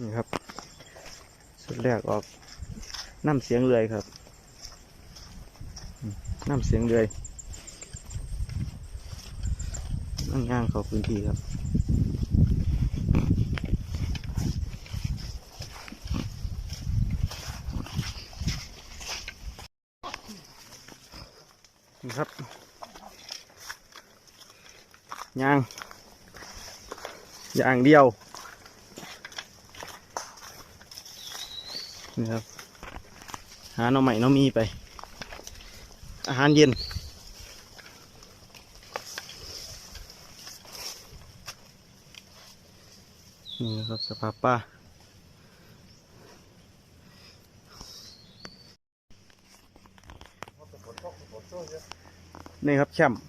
นี่ครับ สุดแรกออกน้ำเสียงเลยครับน้ำเสียงเลยนั่งย่างเขาพื้นที่ครับนี่ครับย่างย่างเดียว นี่ครับ หาหน่อใหม่น่อมีไป อาหารเย็น นี่ครับสภาพป่านี่ครับแคมป์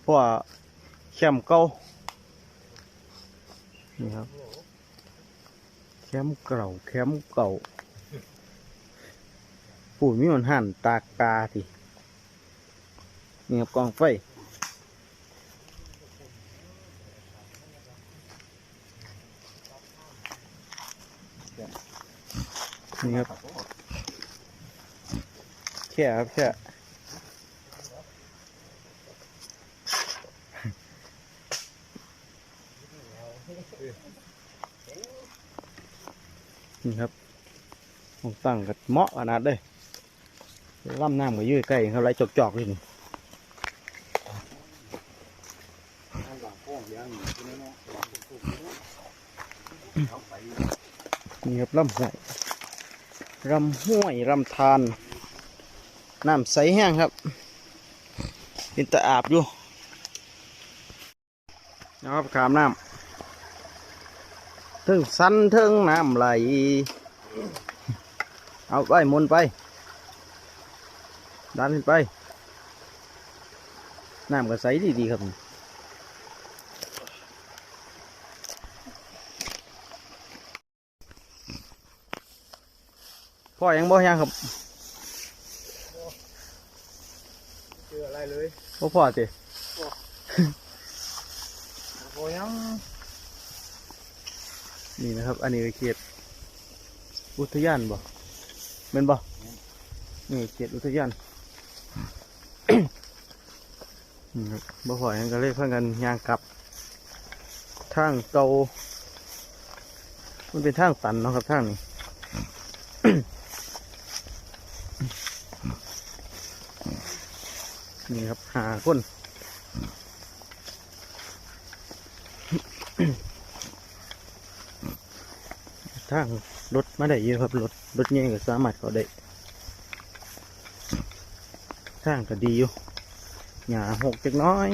เพราะว่าแคมป์เก่านี่ครับแคมป์เก่าแคมป์เก่า ผู้มีมันหันตากกาทีนี่ครับกองไฟนี่ครับแค่ครับแค่นี่ครับมตั้งกับเหมาะขนาดเลย ล่ำน้ำกับยืดใกล้เขาไรจอกๆเลยนี่นี่ครับล่ำใส่ลำห้วยลำธารน้ำใสแห้งครับเป็นตะอาบอยู่นะครับขามน้ำถึงสันถึงน้ำไหล เอาไปมุนไป ดันขึ้นไป น้ำก็ใสดีดีๆครับพ่อยังบ่ยังครับเจออะไรเลยบ่พ่อสิโอ้ยังนี่นะครับ อันนี้คือเขตอุทยานบ่แม่นบ่นี่เขตอุทยาน นี่ครับบ่พ่อยังก็เลยเพิ่งกันยางกลับ ทางเก่ามันเป็นทางตันเนาะครับทางนี้นี่ครับหาคนทางรถมาได้เยอะครับรถรถใหญ่ก็สามารถเขาได้ทางก็ดีอยู่ หญ้าหกจักหน้อย